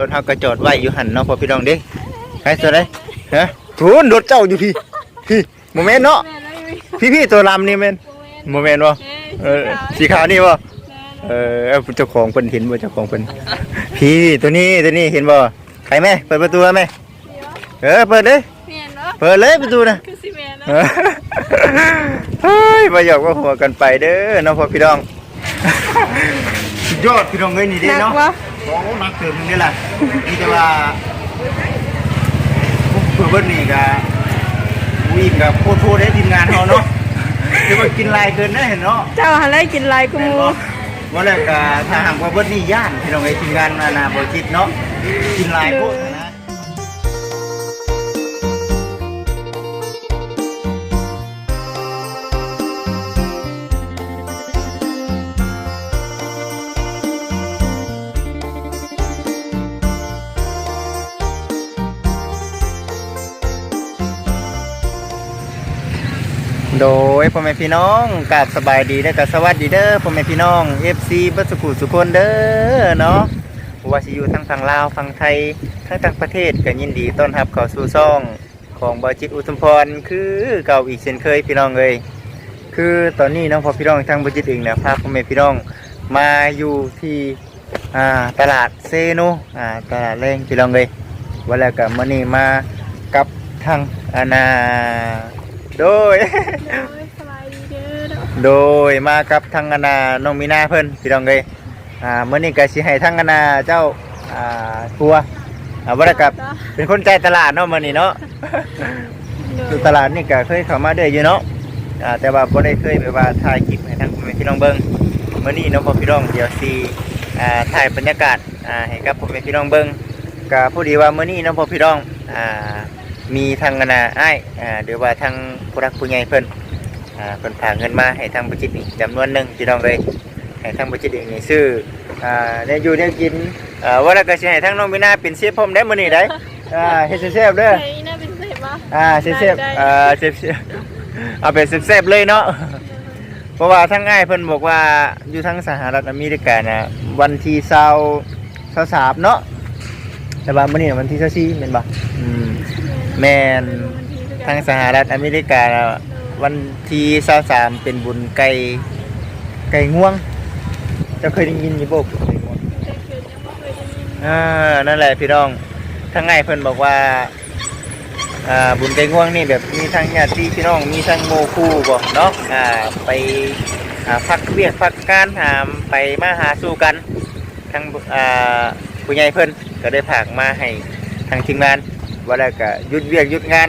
รถเฮาก็จอดไว้อยู่หันเนาะพอพี่น้องเด้ใครตัวใดฮะทุนรถเจ้าอยู่พี่พี่โมเมนต์เนาะแม่แล้วมีพี่พี่ตัวลำนี่แม่นโมเมนต์บ่เออสีขาวนี่บ่เออเอาเจ้าของเพิ่นเห็นบ่เจ้าของเพิ่นพี่ตัวนี้ตัวนี้เห็นบ่ใครแม่เปิดประตูให้แม่เออเปิดเลยเมียนเนาะเปิดเลยประตูนะคือสิเมียนเอเนาะอเฮ้ยมาหยอกว่าหัวกันไปเด้อน้องพ่อพี่น้องสุดยอดพี่น้องเอ้ยนี่เด้หนักเนาะวะ โอ้นักเติมนึงนี่แหละนี่แต่ว่าเพื่อนเบิ้ลนี่ก็วิ่งกับโคตรโทษได้ทีมงานเขาเนาะคือว่ากินลายเกินได้เห็นเนาะเจ้าหันไล่กินลายกูแม่นมูบ่ว่าแล้วก็ถ้าหากว่าเบิ้ลนี่ย่านพี่น้องไอ้ยทีมงานนานาบจิตเนาะกินลายโคต โดยพ่อแม่พี่น้องกาบสบายดีและก็สวัสดีเด้อพ่อแม่พี่น้อง FC บัสกุสุคนเด้อเนาะว่าสิอยู่ทั้งฝั่งลาวฝั่งไทยทั้งต่างประเทศก็ยินดีต้อนรับเข้าสู่ซ่องของบาจิตอุทุมพรคือเก่าอีกเช่นเคยพี่น้องเอ้ยคือตอนนี้น้องพ่อพี่น้องทางบาจิตเองเนี่ยพาพ่อแม่พี่น้องมาอยู่ที่ตลาดเซโนตลาดแรงพี่น้องเอ้ยว่าแล้วก็มื้อนี้มากับทางอานา โดยสบายดีเด้อเนาะโดยมากับทางอนาน้องมีนาเพิ่นพี่น้องเลยอ่ามื้อนี้ก็สิให้ทางอนาเจ้าอ่าทัวร์อ่าบ่ได้กับเป็นคนใจตลาดเนาะมื้อนี้เนาะคือตลาดนี่ก็เคยเข้ามาเด้ออยู่เนาะอ่าแต่ว่าบ่ได้เคยแบบว่าถ่ายคลิปให้ทางพ่อแม่พี่น้องเบิ่งมื้อนี้เน้องพ่อพี่น้องเดี๋ยวสิอ่าถ่ายบรรยากาศอ่าให้กับพ่อแม่พี่น้องเบิ่งก็พอดีว่ามื้อนี้เน้องพ่อพี่น้องอ่า มีทางอนาอ้ายอ่าหรือว่าทางผู้รักผู้ใหญ่เพิ่นอ่าเพิ่นฝากเงินมาให้ทางบัจิตอีกจำนวนหนึ่งพี่น้องเลยให้ทางบัจิตเองนี่ซื้ออ่าได้อยู่ได้กินอ่าว่าแล้วก็สิให้ทางน้องมินาเป็นเชฟพร้อมได้มื้อนี้ได้อ่าเฮ็ดเชฟเด้อใครน่าเป็นเสพปะอ่าเชฟเชฟอ่าเชฟเชฟเอาเป็นเชฟๆเลยเนาะเพราะว่าทางง่ายเพิ่นบอกว่าอยู่ทางสหรัฐอเมริกาน่ะวันที่20 23เนาะแต่ว่ามื้อนี้น่ะวันที่24แม่นบ่อืม แมนทางสหรัฐอเมริกา วันที่23เป็นบุญไก่ไก่ง่วงจะเคยได้ยินอยู่บ่ไก่ง่วงอ่านั่นแหละพี่น้องทางไงเพิ่นบอกว่าอ่าบุญไก่ง่วงนี่แบบมีทั้งญาติพี่น้องมีทั้งโมคู่บ่เนาะอ่าไปอ่าพักเวียกพักการหามไปมาหาสู่กันทางอ่าผู้ใหญ่เพิ่นก็ได้ผากมาให้ทางทีมงาน ว่าแล้วก็หยุดเวียกหยุดงาน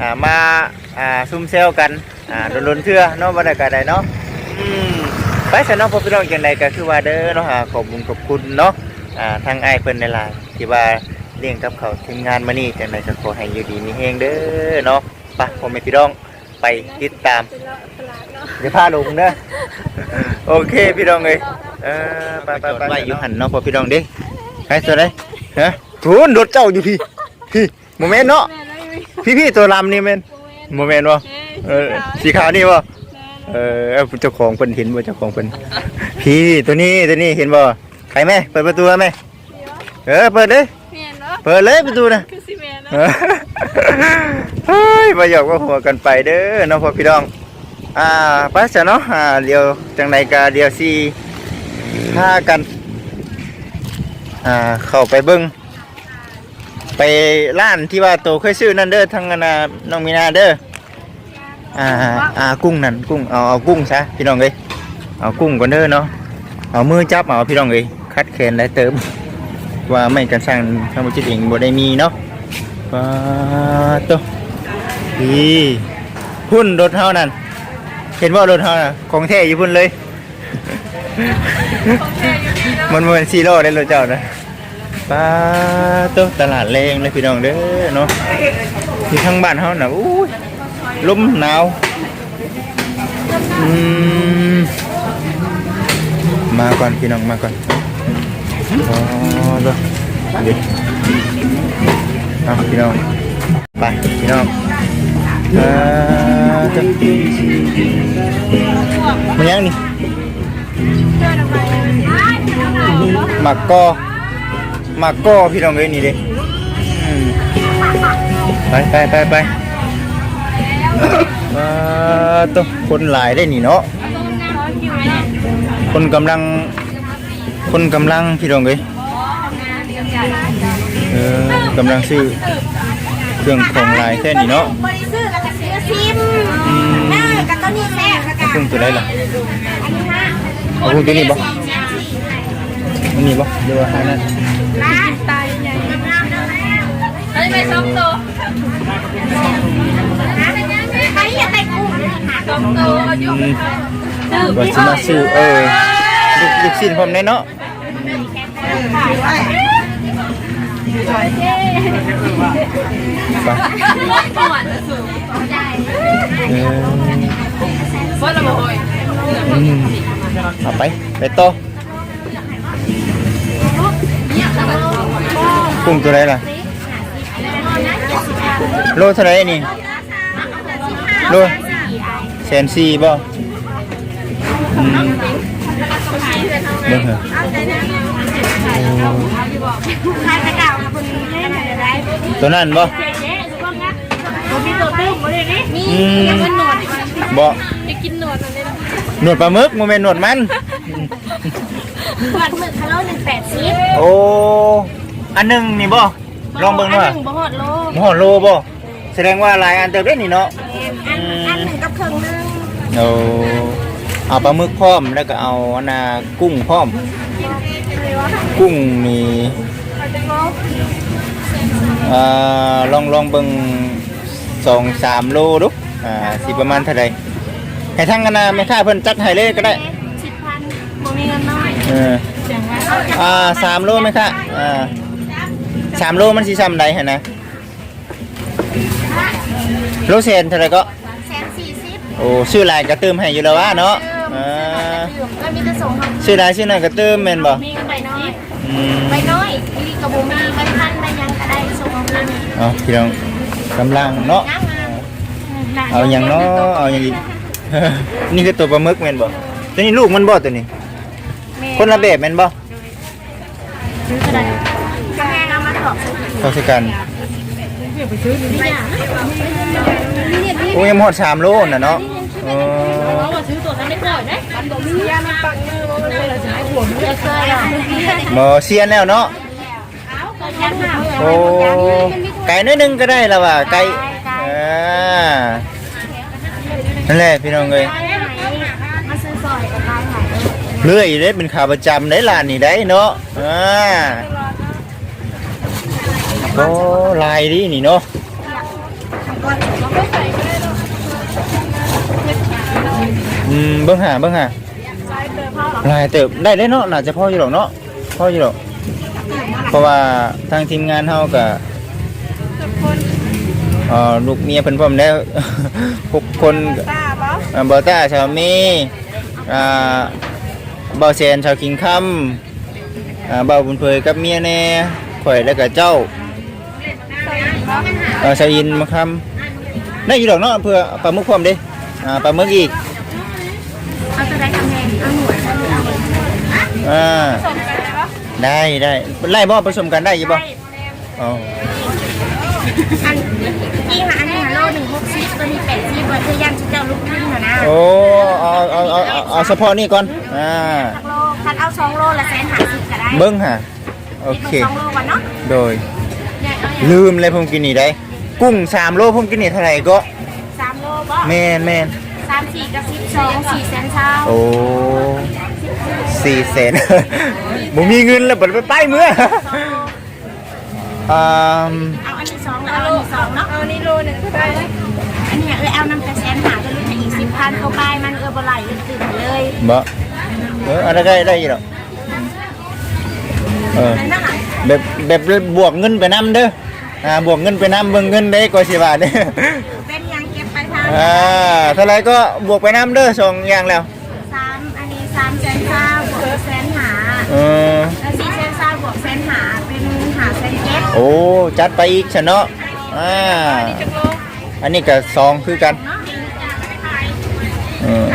อ่ามาอ่าซุ่มเซลกันอ่าโดนๆเทื่อเนาะบ่ได้ก็ได้เนาะอืมไปซะเนาะพ่อพี่น้องจังไดก็คือว่าเด้อเนาะหาขอบคุญขอบคุณเนาะอ่าทางอ้ายเพิ่นในหลายๆที่ว่าเลี้ยงกับเขาวทีมงานมานี่จังไดก็ขอให้อยู่ดีมีแฮงเด้อเนาะไปพ่อแม่พี่น้องไปติดตามเป็นละตลาดเนาะเดี๋ยวพาลงเด้อโอเคพี่น้องเอ้ยเออไปไปไปไปอยู่หันเนาะพ่อพี่น้องเด้ใครตัวใดฮะทุนรถเจ้าอยู่พี่พี่ โมเมนต์เนาะแม่แล้วมีพี่พี่ตัวลำนี่แม่นโมเมนต์บ่เออสีขาวนี่บ่เออเอาเจ้าของเพิ่นเห็นบ่เจ้าของเพิ่นพี่ตัวนี้ตัวนี้เห็นบ่ใครแม่เปิดประตูให้แม่เออเปิดเลยเมียนเนาะเปิดเลยประตูนะคือสิเมียนเนาะเออเฮ้ยมาหยอกว่าหัวกันไปเด้อน้องพ่อพี่น้องอ่าไปซะเนาะอ่าเดี๋ยวจังไดก็เดี๋ยวสิพากันอ่าเข้าไปเบิ่ง ไปร้านที่ว่าโตเคยซื้อนั่นเด้อทางอันน่ะน้องมีนาเด้ออ่าอ่ากุ้งนั่นกุ้งเอาเอากุ้งซะพี่น้องเอ้ยเอากุ้งก่อนเด้อเนาะเอามือจับเอาพี่น้องเอ้ยคัดแขนและเติมว่าไม่กันสั่งทำจิตเองบ่ได้มีเนาะว้าโตพี่พุ่นรถเฮานั่นเห็นว่ารถเฮาน่ะของแท้อยู่พุ่นเลยมันเหมือนซีโร่ได้รถเจ้านะ ป้าโตตลาดแรงเลยพี่น้องเด้อเนาะที่ทางบ้านเฮาน่ะอู้ยลมหนาวอืมมาก่อนพี่น้องมาก่อนอ๋อเด้อเดี๋ยวเอาพี่น้องไปพี่น้องเอ่อจะมันยังนี่หมักกอ มากก็พี่น้องเอ้ยนี่เด้อืมไปไปไปไปว้าตัวคนหลายได้นี่เนาะคนกำลัง คนกำลังพี่น้องเอ้ยเออกำลังซื้อเครื่องของหลายแค่นี้เนาะบริสุทธิ์แล้วก็ซื้อซิมอืมเออกับตัวนี้แซ่บแล้วก็เครื่องตัวใดล่ะอันนี้ฮะเอาเครื่องตัวนี้บ่แซ่บสี่อันนี้บ่เดี๋ยวว่าหานั่น ร้านตายใหญ่งามๆแล้วเฮ้ยไปสองตัวใครอยากได้กุ้งค่ะสองตัวอายุอืมว่าสิมาซื้อเออลูกลูกชิ้นพร้อมแน่เนาะไปเออเอาไป ไปโต กุ้งตัวไหนล่ะ โลเท่าไหรนี่ โลแสนสี่บ่อืมเบิ่งเหรอใครจะกล่าวกับคนนี้ให้ไหนได้ตัวนั้นบ่มีตัวตึ้งมาเลยนี่อืมยังเป็นหนวดบ่ไปกินหนวดอันนี้นะหนวดปลาหมึกโมเมนหนวดมัน หนวดหมึกคาโลหนึ่งแปดสิบโอ้ อันหนึงนี่บ่ ลองเบิ่งดูอัว่านหนึ่งบ่หอดโลหม้อโลบ่ แสดงว่าหลายอันเติบได้นี่เนาะ อันอันหนึ่งกับครึ่งหนึงเอาเอาปลาหมึกพร้อมแล้วก็เอาอันน่ะกุ้งพร้อม กุ้งนี่อ่าลองลองเบิ่งสองสามโลดูอ่าสิประมาณเท่าใดให้ทั้งกันนะแม่ค้าเพิ่นจัดให้เลยก็ได้ สิบพันบ่มีเงินน้อย เออเสียงว่าอ่าสามโลไหมคะอ่าสามโลมันสีซ้ำใดฮะนะโลเซนเท่าไหรก็แสนสี่สิบโอ้ชื่อลายกระตืมให้อยู่แล้ววะเนาะอ่าก็มีแต่ส่งเขาชื่อลายชื่อหน่อยกระตืมแม่นบ่มีกันใบน้อยอืมใบน้อยมีกระบุมีใบพันใบยังก็ได้ส่งเอาพันเอาพี่น้องกำลังเนาะงามงามเอาอย่างเนาะเอาอย่างอีกนี่คือตัวปลาหมึกแม่นบ่ตัวนี้ลูกมันบ่ตัวนี้ คนละแบบแม่นบ่ซื้อก็ได้กระแพงเอามาถอกเท่าสิกันนี่เนี่ยนี่เนี่ยนี่โอ้ยังหมดสามโลน่ะเนาะเออซื้อตัวนั้นไม่ก่อนนะมันบอกมียามันปังมือมันเลยเราจะให้หัวมือเคยหรอบ่เซียนแล้วเนาะยังหาโอ้ไก่น้อยหนึงก็ได้แล้วว่ะไก่อ่านั่นแหละพี่น้องเอ้ย เรื่อยเด้เป็นขาประจำได้ร้านนี้ได้เนาะอ่าโอ้ลายดีนี่เนาะอืมเบิ่งหาเบิ่งหาลายเติบได้ได้เนาะน่าจะพออยู่หรอกเนาะพออยู่หรอกเพราะว่าทางทีมงานเฮาก็เอ่อลูกเมียเพิ่นพร้อมแล้วหกคนก็ตาปะอ่าบอต้าชาวมีอ่า บอเซนชาวคิงคัมอ่าบอบุญเผยกับเมียแน่ข่อยแล้วก็เจ้าเอ่อชาวอินมาคำได้อยู่ดอกเนาะเพื่อปลาหมึกพร้อมเด้อ่าปลาหมึกอีกเอาตัวใดกำแพงเอาหนวดเอาอ่าได้ได้ไล่บ่ผสมกันได้อยู่บ่อ๋ออัน แปดสิบตัวยันชุดเจ้าลูกครึ่งนะโอ้เอาเอาเอาเอาเอาเฉพาะนี่ก่อนอ่าโลคันเอาสองโลละแสนหาสิบก็ได้เบิ้งฮะโอเค สองโลก่อนเนาะโดยลืมเลยผมกินนี่ได้ กุ้งสามโลผมกินนี่เท่าไหร่ก็สามโลบ่แมนแมนสามสี่กับสิบสองสี่แสนเช้าโอ้สี่แสน ผมมีเงินแล้วบัดไปไปเมื่ออ่า เอาอันนี้สองแล้วเอาอันนี้สองเนาะเอานี่โลหนึ่งก็ได้ อันนี้เออเอานำกระแสนหาก็รู้จักอีกสิบพันเข้าไปมันเออบ่ไหลเลยตื่นเลยบ่เอออะไรได้ได้อยี่หรอกเออนั่นน่ะแบบแบบบวกเงินไปน้ำเด้ออ่าบวกเงินไปน้ำเบิ่งเงินได้กว่าสิบาทเด้อเป็นยังเก็บไปทางอ่าเท่าไหรก็บวกไปน้ำเด้อสองอย่างแล้วสามอันนี้สามแสนเช้าบวกแสนหาเออแล้วสี่แสนเช้าบวกแสนหาเป็นหาแสนเจ็ดโอ้จัดไปอีกชะเนาะอ่า จักโล อันนี้ก็สองคือกันเออ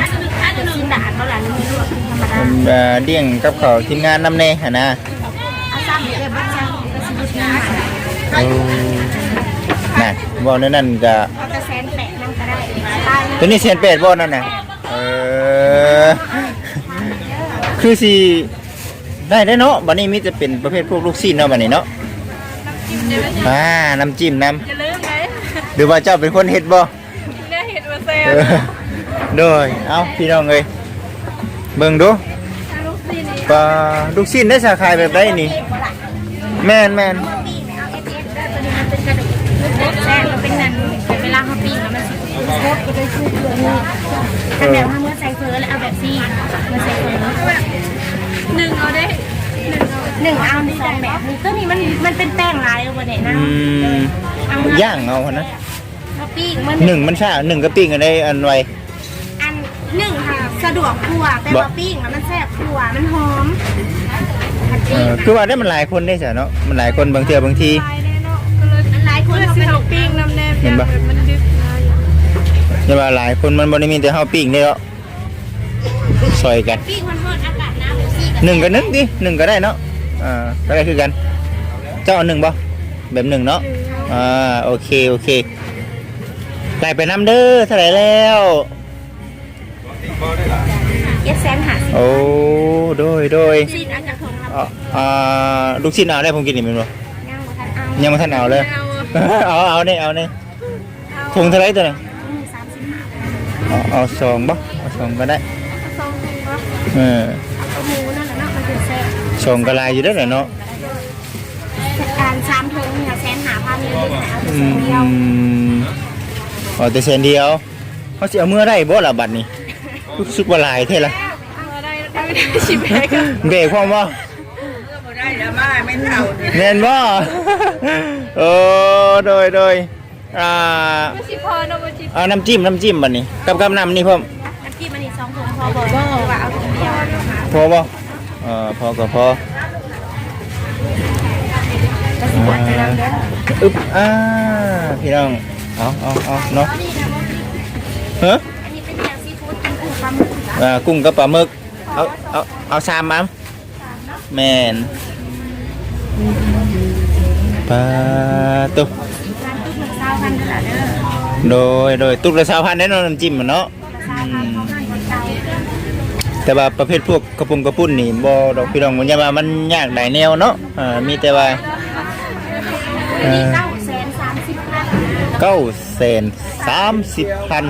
จะกินด่าเท่าไหร่ไม่รู้ธรรมดาเอ่อเดี่ยงกับเขาทีมงานนำเน่หนนะอาซ้ำเก็บบัตรเช้าโอ้น่ะบ่นั่นนั่นก็เอาแต่แสนแปดนั่นก็ได้ตายตัวนี้เซียนเป็ดบ่นั่นน่ะเออคือสิได้ได้เนาะบัดนี้มีแต่เป็นประเภทพวกลูกชิ้นเนาะบัดนี้เนาะอ่าน้ำจิ้มน้ำอ หมหรือว่าเจ้าเป็นคนเฮ็ดบ่ได้เห็ดมาเซเอลอโดยเอาพี่น้องเอ้ยเบิ่งดูลูกซีนี่ปลาลูกชิ้นได้สาขายแบบใดนี่ แม่นแม่นปีกเอาเอสเอสได้ตัวนี้มันเป็นกระดูกเล็กแซ่มันเป็นนั่นเวลาเขาปีกแล้วมันสิโคตรก็ได้ชุดตัวนี้ถ้าแบบถ้าเมื่อใส่เฟอแล้วเอาแบบซี่มาใส่เฟอหนึ่งเอาได้หนึ่งเอาหนึ่งเอาสองแบบนี้ตัวนี้มันมันเป็นแป้งลายเลยวันนี้นะอืมเอามาย่างเอาหั่นนะเอา ปีกมันหนึ่งมันช้าหนึ่งก็ปิ้งกันได้อันไว อันหนึ่งค่ะสะดวกกว่าแต่ว่าปีกมันแซ่บกว่ามันหอมอันเอปีอกคือว่าได้มันหลายคนได้จ้ะเนาะมันหลายคนบางเทื่อบางทีลายแน่เนาะก็เลยอันหลายคเพื่นอเขาสิเป็นเอาปิ้งน้ำแนมเห็นปะแบบมันดึกนะแต่ว่าหลายคนมันบ่ได้มีแต่เฮาปิ้งได้เนาะซอยกันปีกมันทอดอากาศหนาวซี่หนึ่งก็หนึ่งดิหนึ่งก็ได้เนาะอ่าก็ได้คือกัน เจ้าเอาหนึ่งบ่แบบหนึ่งเนาะอ่าโอเคโอเค ไล่ไปน้ำเด้อเท่าไหร่แล้วเย็ดแซนหาโอ้โดยโดยซีนอาจจะของเราอ่าอ่าลูกชิ้นเอาได้ผมกินนี่แมันบ่ย่างมาทันเอายังไม่ทันเอาเลย เอาเอาเอาเนี่ยเอาเนี่ยถุงเท่าไหรตัวนึงมีสามสิบห้าเอาเอาสองบ่เอาสองก็ได้ซองหนึ่งก็เออเอาหมูนั่นแหละเนาะมันเป็นแซ่บสองก็ลายอยู่ได้อแหละเนาะการสามถุงเนี่ยแซนหาพันเลยเอาไปอืเดียวม เอาแต่เส้นเดียวเขาสิเอาเมื่อได้บ่ล่ะบัดนี้รู้สึกว่าหลายเท่ละเอาได้ได้ไม่ได้ชิมแพ้กันเบรกความว่าได้แล้วมาไม่เท่าเนี่ยแม่นบ่โอ้โดยโดยอ่าก็ชิพอเนาะบ่ชิพเอาน้ำจิ้มน้ำจิ้มบัดนี้กับกับน้ำนี่เพิ่มน้ำจิ้มอันนี้สองถุงพอบอกว่าเอาถุงเดียวพอบ่เออพอก็พอจะสิบวัตจะนำเด้ออึ๊บอ่าพี่น้อง เอาเอาเอาเนาะเฮ้ออันนี้เป็นแนวซีฟู้ดกินกุ้งปลาหมึกอ่ากุ้งกับปลาหมึก เอาเอาเอาชามมั้งแมนปลาตุกร้านตุ๊กหนึ่งเศร้าพันเด้อเด้อโดยโดยตุกละสาวพันแน่นอนน้ำจิ้มอะเนาะ เศร้าพันเขาให้คนเก่าแต่ว่าประเภทพวกกระปุงกระปุ้นนี่บ่ดอกพี่น้องมันอย่าว่ามันยากหลายแนวเนาะอ่ามีแต่ว่าอันนี้เก้าแสนสามสิบพัน เก้าแสนสามสิบพัน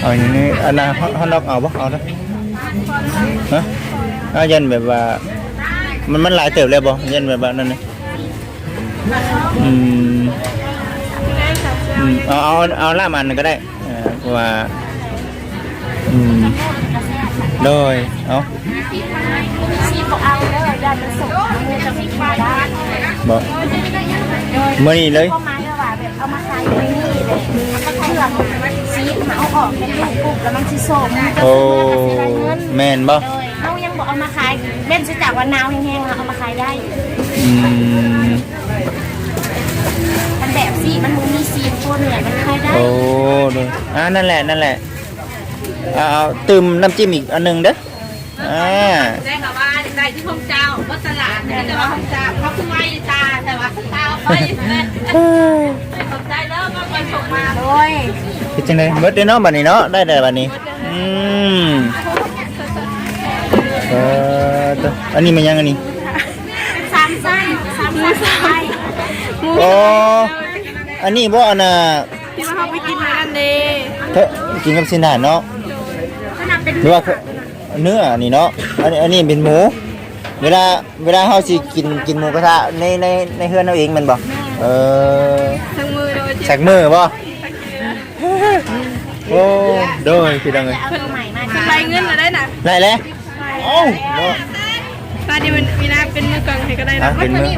เอาอย่างนี้อันนั้นฮอนดอกเอาปะเอานะฮะเอายันแบบว่า มันมันหลายเติบเลยบ่ยันแบบว่านั่นนะอืมอืมเอาเอาเอาล่ามันก็ได้เอ่อเพราะว่าอืมโดยเอา บอกเอาเด้านมันส่งมันจะไม่กินได้บอกมื่อนี้เลยก็มาเด้อว่าแบบเอามาขายในนี่เลยมาขายเรื่องซีมาเอาออกเป็นลูกปุ๊บแล้วมันสิส่งมันจะโอ้ซื้อได้เงินแม่นบ่โดยเขายังบอกเอามาขายเบ้นจะจากวันนาวแห้งๆเอามาขายได้อืมมันแบบซีมันมีซีตัวเหนื่อยมันขายได้โอ้ดูอ่านั่นแหละนั่นแหละเอาเอาตืมน้ำจิ้มอีกอันหนึงเด้ออ่าได้ค่ะว่า ได้ที่ห้องเจ้าวัตลาดเนี่ยแต่ว่าห้องเจ้าเขาคือไว้ตาแต่ว่าตาเอาไปเลยไม่สนใจแล้วก็มาส่งมาโดยเป็นจังไดเบิดเด้อเนาะบัดนี้เนาะได้แต่บัดนี้อืมเออตัวอันนี้มันยังอันนี้สามไส้สามไส้โอ้อันนี้บ่อันน่ะที่ว่าเขาไปกินนั่นเด้เถอะกินกับสินหานเนาะเนหรือว่าเนื้ออันนี้เนาะอันนี้อันนี้เป็นหมู เวลาเวลาเฮาสิกินกินหมูกระทะในในในเฮือนเอาเองแมันบ่เออทั้งมือโดยที่สักมือบ่โอ้โดยพี่ดังเลยเอาตัวใหม่มาสบายเงินเราได้น่ะได้แล้วเอ้าเนาะตาดีมันมีนาเป็นมือกลองให้ก็ได้อะนะเป็นมือ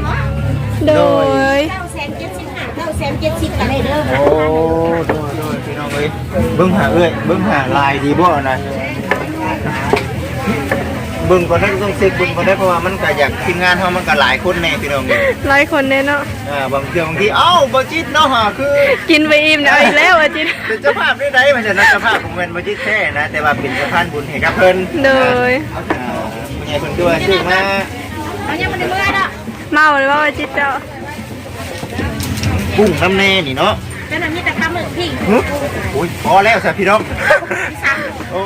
โดยเก้าแสนเจ็ดสิบห้าเก้าแสนเจ็ดสิบอะไรเด้อโอ้โดยโดยพี่น้องเอ้ยเบิ่งหาเอ้ยเบิ่งหาลายดีบ่นะ เบิ่งก่อนได้ต้องเช็คเบิ่งก่อนได้เพราะว่ามันก็อยากทีมงานเฮามันก็หลายคนแน่พี่น้องเอ้ยหลายคนแน่เนาะอ่าบางเทื่อบางทีเอ้าบ่จิตเนาะฮะคือกินไปอิ่มแล้วอีกแล้วอาจิตเป็นเจ้าภาพได้ไดมันจะนักเจ้าภาพของเงินบ่จิตแท้นะแต่ว่าเป็นสะพานบุญให้กับเพิ่นโดยอ่าผู้ใหญ่เพิ่นด้วยชื่อมาเอายังไม่ได้เมื่อยเนาะเมาเลยว่าว่าจิตเจ้ากุ้งน้ำแน่นี่เนาะก็เลยมีแต่ปลาหมึกพิงหึโอ้ยพอแล้วสิพี่น้องโอ้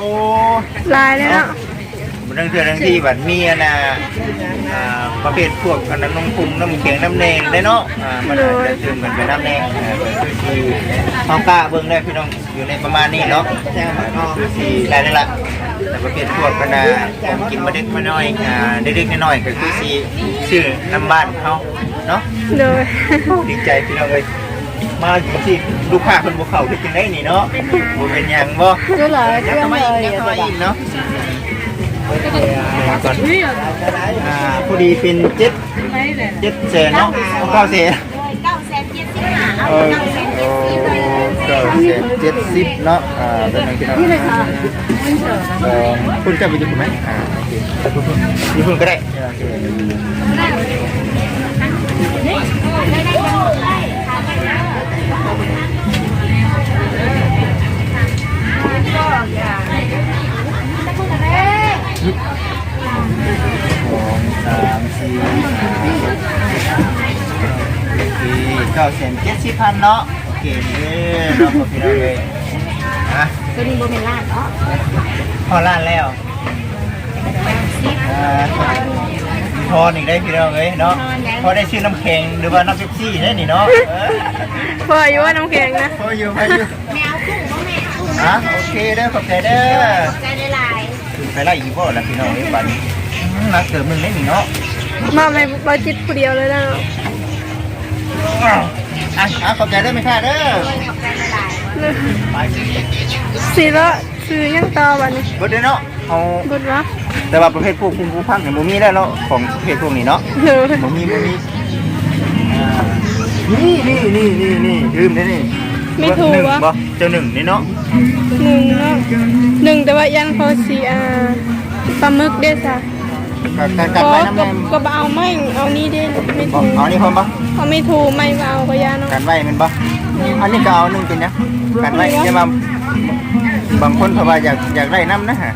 ลายเลย เนาะมันตั้งเทื่อทั้งที่บัดมีอันน่ะอ่าประเภทพวกอันนั้นน้ำปรุงน้ำเขียงน้ำแดงได้เนาะอ่ามันอาจจะดื่มกันเป็นน้ำแดงอ่าคือคือท้องกล้าเบิ่งได้พี่น้องอยู่ในประมาณนี้เนาะคือสีอะไรนี่ละแต่ประเภทพวกกันนะของกินมาเด็กมาน้อยอ่าเด็กๆน้อยๆก็คือสีชื่อน้ำบ้านเขาเนาะโดยดีใจพี่น้องเลยมาสิลูกค้าคนบ่เข้าที่จังได้นี่เนาะบ่เป็นหยังบ่ก็หลายยังเรื่องทำไมเลยยังทำไมอีกเนาะ ก่อนอ่าพอดีเป็นเจ็ดเจ็ดแสนเนาะเก้าแสนเก้าแสนเจ็ดสิบห้าเออเก้าแสนเก้าแสนเจ็ดสิบเนาะอ่าเป็นไงพี่น้องนี่เลยค่ะเออคุณจะไปดูไหมอ่าโอเคดูคุณก็ได้โอเค สองสามสี่โอเคเก้าแสนเจ็ดสิบพันเนาะโอเคเด้อเนาะพอพี่น้องเลยฮะตัวนี้โบเมนลาดเนาะพอล้านแล้วอ่าทอนอีกได้พี่น้องเลยเนาะพอได้ชื่อน้ำแข็งหรือว่าน้ำเป๊ปซี่ได้นี่เนาะเออพออยู่ว่าน้ำแข็งนะพออยู่พออยู่แมวกุ้งโบแม่กุ้งฮะโอเคเด้อขอบใจเด้อใจ ได้ลายถึงไปไล่อีโบแล้วพี่น้องเลยบัดนี้อืมนักเติมมึงได้นี่เนาะมาไม่บ่จิตผู้เดียวเลยนะอะอะขอบใจได้อไหมค่ะเด้อขอบใจได้ลายไปสิสีละซื้อยังต่อบัดนี้เบิดเด้อเนาะเอาบุญวะแต่ว่าประเภทพวกคุ้มผู้พังเนี่ยบ่มีแล้วเนาะของประเภทพวกนี้เนาะเออบ่มีบ่มีอ่านี่นี่นี่นี่นี่ลืมได้นี่ ไม่ถูกหนึ่งวะ บ่เจ้าหนึ่งนี่เนาะหนึ่งเนาะหนึ่งแต่ว่ายันพอสีอ่าปลาหมึกเด้จ้ะการการก็การไปน้ำก็แม่ก็บ่เอาไม่เอานี่เด้ไม่บ่ถูกเอานี่พร้อมบ่เอาไม่ถูกไม่เอาก็ยาเนาะการไว้แมันบ่อันนี้ก็เอาหนึงเป็นนะการไว้จะมาบางคนเพราะว่าอยากอยากได้น้ำนะฮะ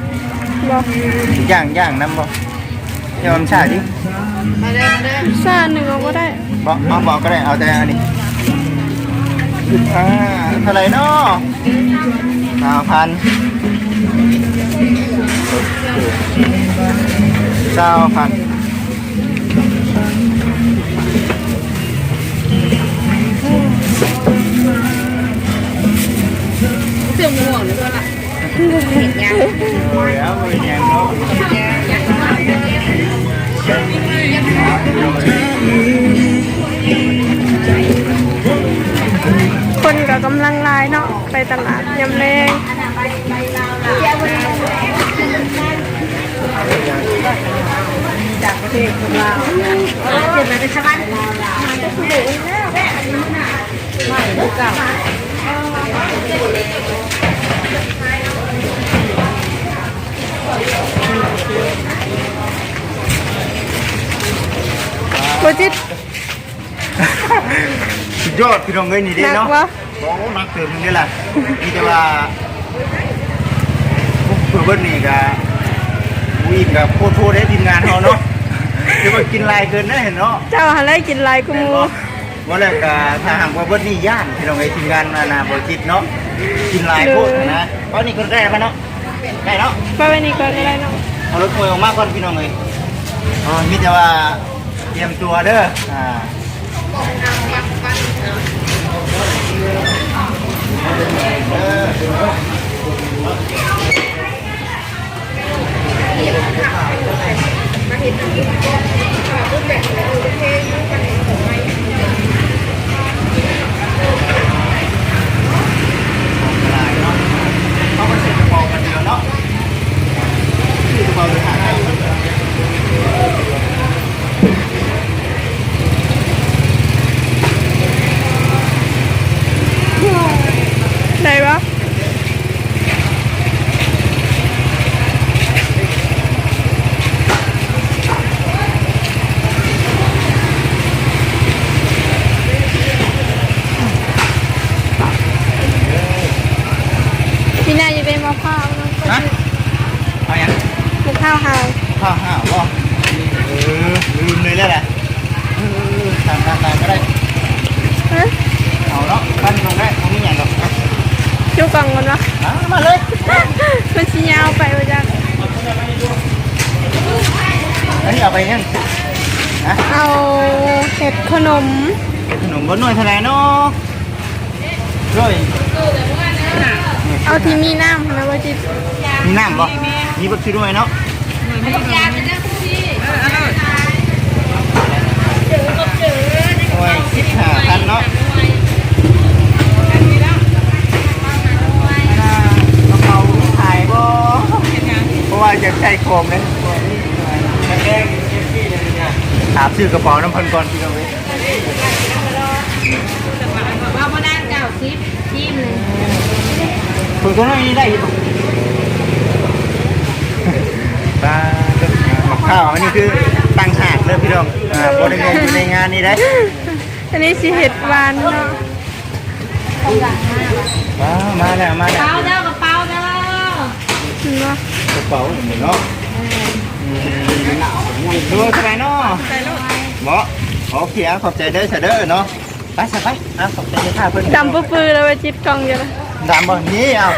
บอกย่างย่างน้ำบ่ยอมชาดิซ่าหนึ่งเอาก็ได้บ่เอาบอกก็ได้เอาแต่อันนี้ อ่าเท่าไหร่เนาะสามพันเก้าพันเสื่อมห่วงหรือเปล่าเห็นยังโอ้ยเอาไปแยงเนาะคน ก็กำลังลายเนาะไปตลาดยำแรงจากประเทศของเราเดี๋ยวมันจะชาวบ้านเราบ่จิตสุดยอดพี่น้องเอ้ยนี่เด้เนาะ โอ้นักเติมนึงนี่แหละนี่แต่ว่าเพื่อเบิ้ลนี่ก็วิ่งกับโคตรโทษได้ทีมงานเขาเนาะเดี๋ยวว่ากินลายเกินนะเห็นเนาะเจ้าหันไล่กินลายกูแม่นมูบ่ว่าแล้วก็ถ้าหากว่าเบิ้ลนี่ย่านพี่น้องเอ้ยทีมงานนานาบริจิตเนาะกินลายโคตรนะตอนนี้ก็ได้แล้วเนาะได้เนาะมาไว้นี่ก่อนก็ได้เนาะเอารถมวยออกมาก่อนพี่น้องเอ้ยอ๋อมีแต่ว่าเตรียมตัวเด้ออ่า เขาก็เสร็จกระเป๋ากันเดียวเนาะคือกระเป๋าเลยหาได้อยู่ ได้ปะ จุกล่องกันวะ อะมาเลย มันชิยาวไปว่าจัง อันนี้เอาไปยังฮะ เอาเห็ดข นมขนมบนหน่วยเท่าไหร่เนาะร้อยเอาที่มีน้ำนะว่าจิตมีน้ำบ่มีบักชีด้วยเนาะยาเป็นนักที่โอ้ยสิบห้าพันเนาะกระเป๋าขายบ่เพราะว่าอยากใช้โคมเลยถามชื่อกระเป๋าน้ำพันก่อนพี่น้องเว้ย ว่าบ่ ได้เก้าสิบทีมหนึงคุณตัวนี้ได้ยังปลากับข้าวอันนี้คือตั้งหากเลยพี่น้องอ่าบริเวณอยู่ในงานนี้ได้อันนี้สิเห็ดหวานเนาะว้าวมาแล้วมาแล้วเป้าเด้อกระเป๋าเด้อเนาะกระเป๋าเหมือนเนาะดูสบายเนาะเหมาะโอเคอะขอบใจเด้อเสยเด้อเนาะ ไปสบายอะขอบใจเด้อค่ะเพื่อนดำปื้อๆแล้วว่าจิตกล่องอยู่นะดำบ่นี่เอา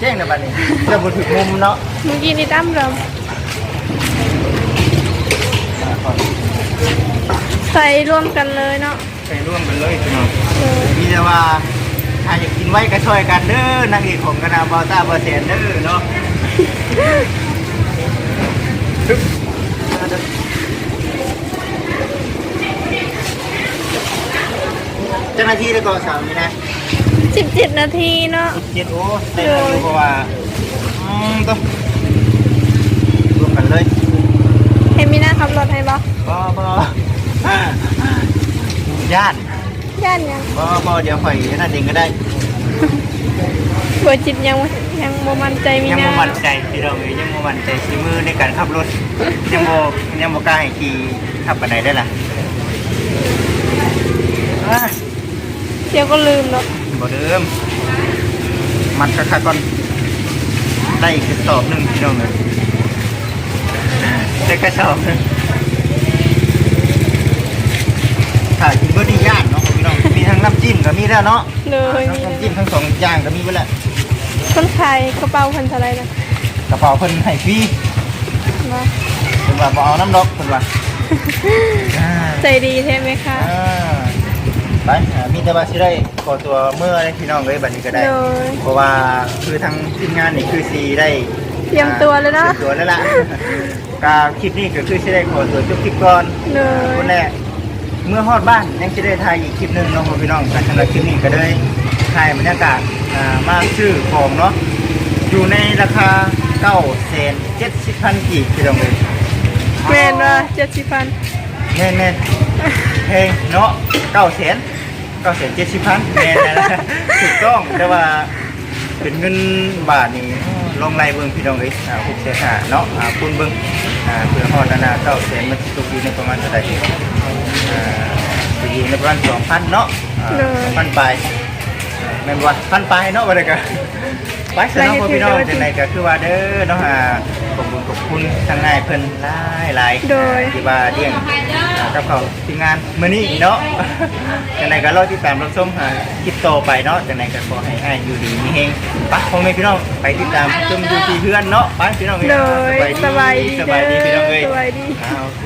แจ้งในบัดนี้จะบ่ถึงมุมเนาะเมื่อกี้นี่ดำดำใส่รวมกันเลยเนาะไปร่วมกันเลยพี่น้องเออมีแต่ว่าถ้าอยากกินไว้ก็ช่วยกันเด้อนางเอกของคณะบอต้าบอเซนเด้อเนาะปึ๊บเจ้าหน้าที่ได้ก่อสาวนี่นะ17นาทีเนาะเจ็ดโอ้เต้นกันอยู่เพราะว่าอืมต้องรวมกันเลยให้มีหน้าขับรถให้บ่บ่บ่ญาติย่านยังบ่บ่เดี๋ยวข่อยนั่นเองก็ได้บ่จิตยังยังบ่มั่นใจมียังหน้าบ่มั่นใจพี่น้องเอ้ยยังบ่มั่นใจฝีมือในการขับรถยังบ่ยังบ่กล้าให้ขี่ขับปานใดได้ล่ะอะ เดี๋ยวก็ลืมเนาะบ่เดิมมัดคักๆก่อนได้อีกกระสอบหนึงพี่น้องเอ้ยได้กระสอบหนึงถ้ากินบ่ดีย่านเนาะพี่น้องมีทั้งน้ำจิ้มก็มีแล้วเนาะเลยมีน้ำจิ้มทั้งสองอย่างก็มีไปแล้วคนขายกระเป๋าพันเท่าไหรนะกระเป๋าเพิ่นให้ฟรีเนาะเพิ่นว่าบ่เอาน้ำดอกเพิ่นว่าอ่าใจดีใช่ไหมคะอ่า ไปอ่ามีแต่ว่าสิได้ขอตัวเมื่อได้พี่น้องเลยบัดนี้ก็ได้โดยเพราะว่าคือทางทีมงานนี่คือสีได้เตรียมตัวแล้วเนาะเตรียมตัวแล้วล่ะกาคลิปนี้ก็คือสิได้ขอตัวจบคลิปก่อนเลยคนแรกเมื่อฮอดบ้านยังจะได้ถ่ายอีกคลิปหนึงเนาะพ่อพี่น้องกันสำหรับคลิปนี้ก็ได้ถ่ายบรรยากาศอ่ามาชื่อของเนาะอยู่ในราคา9แสน70พันกีบพี่น้องเลย แมนว่าเจ็ดสิบพัน แน่แน่ เพลงเนาะเก้าแสนเก้าแสนเจ็ดสิบพันแน่นะถูกต้องแต่ว่าเป็นเงินบาทนี่ลองไล่เบิ่งพี่น้องเลยอ่าหกแสนห้าเนาะอ่าคูณเบิ่งอ่าเพื่อฮอดนานาเก้าแสนมันสิตกอยู่ในประมาณเท่าไหร่อ่าจะอยู่ในประมาณสองพันเนาะสองพันปลายอ่าแม่นว่าพันปลายเนาะว่าได้ก็ไปสนองพ่อพี่น้องจังไดก็คือว่าเด้อเนาะอ่าขอบคุณขอบ คุณทางนายเพิ่นหลายหลายๆที่ว่าเลี้ยงอ่ากับเขาทีมงานมื้อนี้เนาะ จังไดก็รอติดตามรับชมหาคลิปต่อไปเนาะจังไดก็ขอให้อ้ายอยู่ดีมีเฮงไปพ่อแม่พี่น้องไปติดตามชมดูที่เพื่อนเนาะไปพี่น้องเอ้เลยยสบายดีสบายดีพี่น้องเอ้ยสบายดี อ่าโอเค